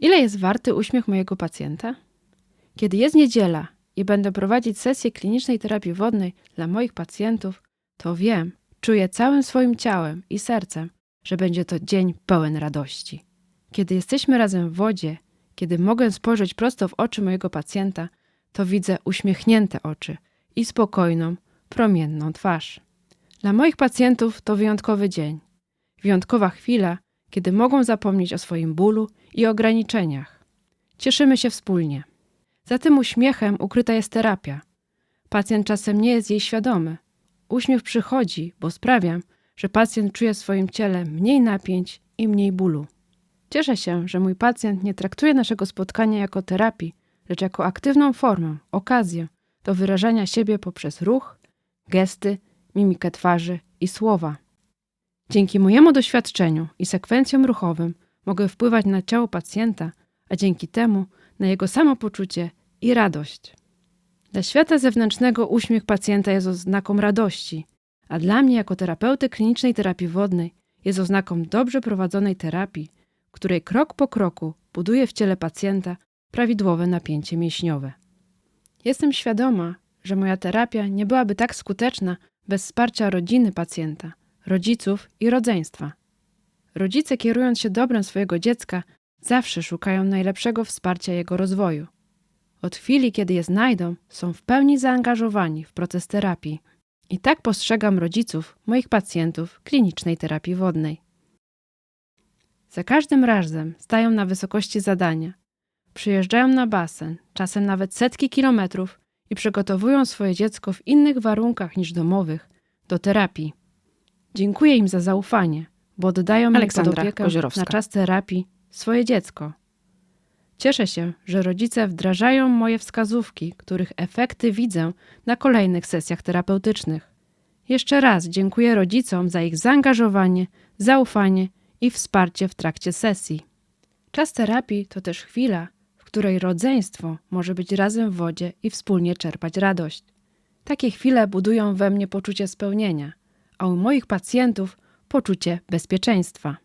Ile jest warty uśmiech mojego pacjenta? Kiedy jest niedziela i będę prowadzić sesję klinicznej terapii wodnej dla moich pacjentów, to wiem, czuję całym swoim ciałem i sercem, że będzie to dzień pełen radości. Kiedy jesteśmy razem w wodzie, kiedy mogę spojrzeć prosto w oczy mojego pacjenta, to widzę uśmiechnięte oczy i spokojną, promienną twarz. Dla moich pacjentów to wyjątkowy dzień, wyjątkowa chwila, kiedy mogą zapomnieć o swoim bólu i ograniczeniach. Cieszymy się wspólnie. Za tym uśmiechem ukryta jest terapia. Pacjent czasem nie jest jej świadomy. Uśmiech przychodzi, bo sprawiam, że pacjent czuje w swoim ciele mniej napięć i mniej bólu. Cieszę się, że mój pacjent nie traktuje naszego spotkania jako terapii, lecz jako aktywną formę, okazję do wyrażania siebie poprzez ruch, gesty, mimikę twarzy i słowa. Dzięki mojemu doświadczeniu i sekwencjom ruchowym mogę wpływać na ciało pacjenta, a dzięki temu na jego samopoczucie i radość. Dla świata zewnętrznego uśmiech pacjenta jest oznaką radości, a dla mnie jako terapeuty klinicznej terapii wodnej jest oznaką dobrze prowadzonej terapii, której krok po kroku buduje w ciele pacjenta prawidłowe napięcie mięśniowe. Jestem świadoma, że moja terapia nie byłaby tak skuteczna bez wsparcia rodziny pacjenta, rodziców i rodzeństwa. Rodzice, kierując się dobrem swojego dziecka, zawsze szukają najlepszego wsparcia jego rozwoju. Od chwili, kiedy je znajdą, są w pełni zaangażowani w proces terapii. I tak postrzegam rodziców moich pacjentów klinicznej terapii wodnej. Za każdym razem stają na wysokości zadania. Przyjeżdżają na basen, czasem nawet setki kilometrów i przygotowują swoje dziecko w innych warunkach niż domowych do terapii. Dziękuję im za zaufanie, bo oddają mi pod opiekę Koziorowska. na czas terapii swoje dziecko. Cieszę się, że rodzice wdrażają moje wskazówki, których efekty widzę na kolejnych sesjach terapeutycznych. Jeszcze raz dziękuję rodzicom za ich zaangażowanie, zaufanie i wsparcie w trakcie sesji. Czas terapii to też chwila, w której rodzeństwo może być razem w wodzie i wspólnie czerpać radość. Takie chwile budują we mnie poczucie spełnienia, a u moich pacjentów poczucie bezpieczeństwa.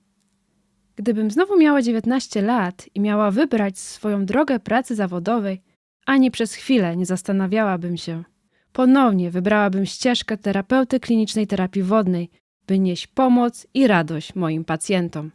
Gdybym znowu miała 19 lat i miała wybrać swoją drogę pracy zawodowej, ani przez chwilę nie zastanawiałabym się. Ponownie wybrałabym ścieżkę terapeuty klinicznej terapii wodnej, by nieść pomoc i radość moim pacjentom.